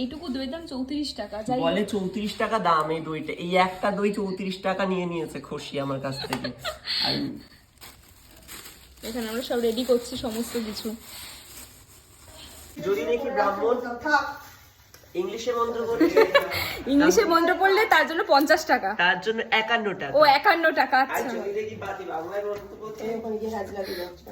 এইটুকু দই দাম চৌত্রিশ টাকা বলে চৌত্রিশ টাকা দাম এই দইটা। এই একটা দই চৌত্রিশ টাকা নিয়ে নিয়েছে খসি আমার কাছ থেকে। এখানে আমরা সব রেডি করছি সমস্ত কিছু। যদি দেখি ব্রাহ্মণ ইংলিশে মন্ত্র ইংলিশে মন্ত্র পড়লে তার জন্য পঞ্চাশ টাকা। তার জন্য একান্ন টাকা। ও একান্ন টাকা আর আচ্ছা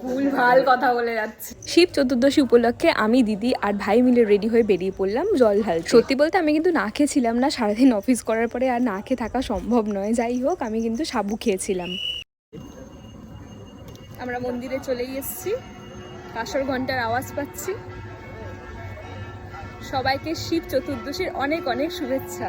ভুল ভালো কথা বলে যাচ্ছে। শিব চতুর্দশী উপলক্ষে আমি দিদি আর ভাই মিলে রেডি হয়ে বেরিয়ে পড়লাম জল ঢালতে। সত্যি বলতে আমি কিন্তু না খেয়েছিলাম না সারাদিন অফিস করার পরে আর না খেয়ে থাকা সম্ভব নয়। যাই হোক আমি কিন্তু সাবু খেয়েছিলাম। আমরা মন্দিরে চলেই এসেছি। কাসর ঘণ্টার আওয়াজ পাচ্ছি। সবাইকে শিব চতুর্দশীর অনেক অনেক শুভেচ্ছা।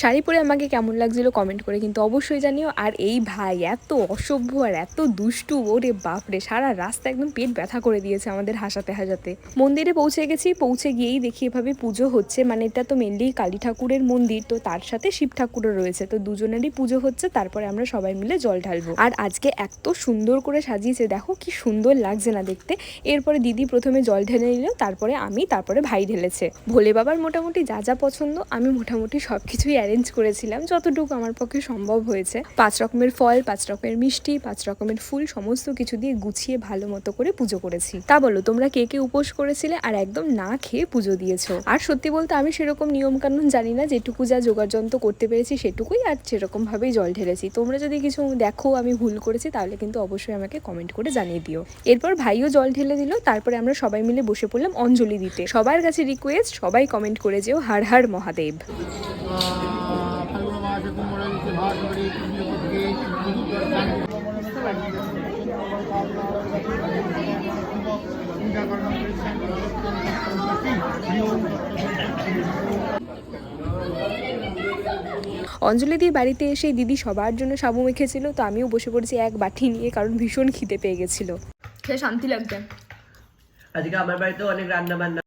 শাড়ি পরে আমাকে কেমন লাগছিল কমেন্ট করে কিন্তু অবশ্যই জানিও। আর এই ভাই এত অসভ্য আর এত দুষ্টু, ওরে বাপরে, সারা রাস্তা একদম পেট ব্যথা করে দিয়েছে আমাদের হাসাতে হাসাতে। মন্দিরে পৌঁছে গেছি, পৌঁছে গিয়েই দেখি এভাবে পুজো হচ্ছে। মানে এটা তো মেনলি কালী ঠাকুরের মন্দির, তো তার সাথে শিব ঠাকুরও রয়েছে। তো দুজনেরই পুজো হচ্ছে, তারপরে আমরা সবাই মিলে জল ঢালবো। আর আজকে এত সুন্দর করে সাজিয়েছে, দেখো কি সুন্দর লাগছে না দেখতে। এরপরে দিদি প্রথমে জল ঢেলে নিল, তারপরে আমি, তারপরে ভাই ঢেলেছে। ভোলে বাবার মোটামুটি যা যা পছন্দ, আমি মোটামুটি সব কিছুই অ্যারেঞ্জ করেছিলাম, যতটুকু আমার পক্ষে সম্ভব হয়েছে। পাঁচ রকমের ফল, পাঁচ রকমের মিষ্টি, পাঁচ রকমের ফুল, সমস্ত কিছু দিয়ে গুছিয়ে ভালো মতো করে পুজো করেছি। তা বলো, তোমরা কে কে উপোস করেছিলে আর একদম না খেয়ে পুজো দিয়েছ? আর সত্যি বলতে আমি সেরকম নিয়মকানুন জানি না, যেটুকু যা যোগাযন্ত্র করতে পেরেছি সেটুকুই আর সেরকম ভাবেই জল ঢেলেছি। তোমরা যদি কিছু দেখো আমি ভুল করেছি, তাহলে কিন্তু অবশ্যই আমাকে কমেন্ট করে জানিয়ে দিও। এরপর ভাইও জল ঢেলে দিল, তারপরে আমরা সবাই মিলে বসে পড়লাম অঞ্জলি দিতে। সবার কাছে রিকোয়েস্ট সবাই কমেন্ট করে যেও, হার হার মহাদেব। অঞ্জলি দিয়ে বাড়িতে এসে দিদি সবার জন্য সাবু মেখেছিল তো আমিও বসে পড়েছি এক বাটি নিয়ে কারণ ভীষণ খিদে পেয়ে গেছিল। খেয়ে শান্তি লাগছে। আজকে আমার বাড়িতে অনেক রান্না বান্না